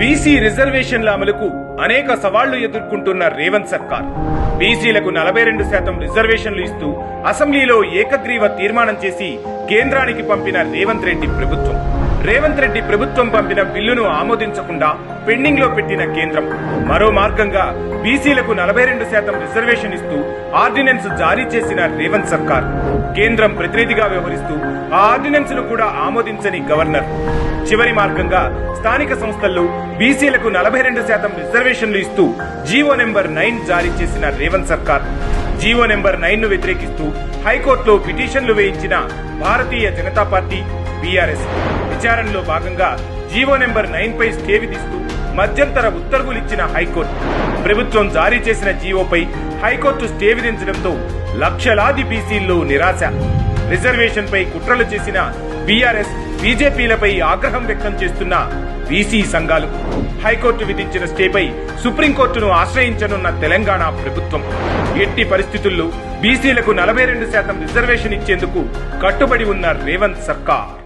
BC రిజర్వేషన్ల అమలుకు అనేక సవాళ్ళు ఎదుర్కొంటున్న రేవంత్ సర్కార్. బీసీలకు నలభై రెండు శాతం రిజర్వేషన్లు ఇస్తూ అసెంబ్లీలో ఏకగ్రీవ తీర్మానం చేసి కేంద్రానికి పంపిన రేవంత్ రెడ్డి ప్రభుత్వం. రేవంత్ రెడ్డి ప్రభుత్వం పంపిన బిల్లును ఆమోదించకుండా పెండింగ్లో పెట్టిన కేంద్రం. మరో మార్గంగా బీసీలకు నలభై రెండు శాతం రిజర్వేషన్ ఇస్తూ ఆర్డినెన్స్ జారీ చేసిన రేవంత్ సర్కార్. కేంద్రం ప్రతినిధిగా వ్యవహరిస్తూ ఆ ఆర్డినెన్స్ను కూడా ఆమోదించని గవర్నర్. చివరి మార్గంగా స్థానిక సంస్థల్లో బీసీలకు నలభై రెండు శాతం రిజర్వేషన్లు ఇస్తూ జీవో నెంబర్ నైన్ జారీ చేసిన రేవంత్ సర్కార్. జీవో నెంబర్ నైన్ను వ్యతిరేకిస్తూ హైకోర్టులో పిటిషన్లు వేయించిన భారతీయ జనతా పార్టీ బీఆర్ఎస్. విచారణలో భాగంగా జీవో నెంబర్ నైన్ పై స్టే విధిస్తూ మధ్యంతర ఉత్తర్వులు ఇచ్చిన హైకోర్టు. ప్రభుత్వం జారీ చేసిన జీవోపై హైకోర్టు స్టే విధించడంతో లక్షలాది బీసీల్లో నిరాశ. రిజర్వేషన్ పై కుట్రలు చేసిన బీఆర్ఎస్ బీజేపీలపై ఆగ్రహం వ్యక్తం చేస్తున్న బీసీ సంఘాలు. హైకోర్టు విధించిన స్టేపై సుప్రీంకోర్టును ఆశ్రయించనున్న తెలంగాణ ప్రభుత్వం. ఎట్టి పరిస్థితుల్లో బీసీలకు నలభై రెండు శాతం రిజర్వేషన్ ఇచ్చేందుకు కట్టుబడి ఉన్న రేవంత్ సర్కార్.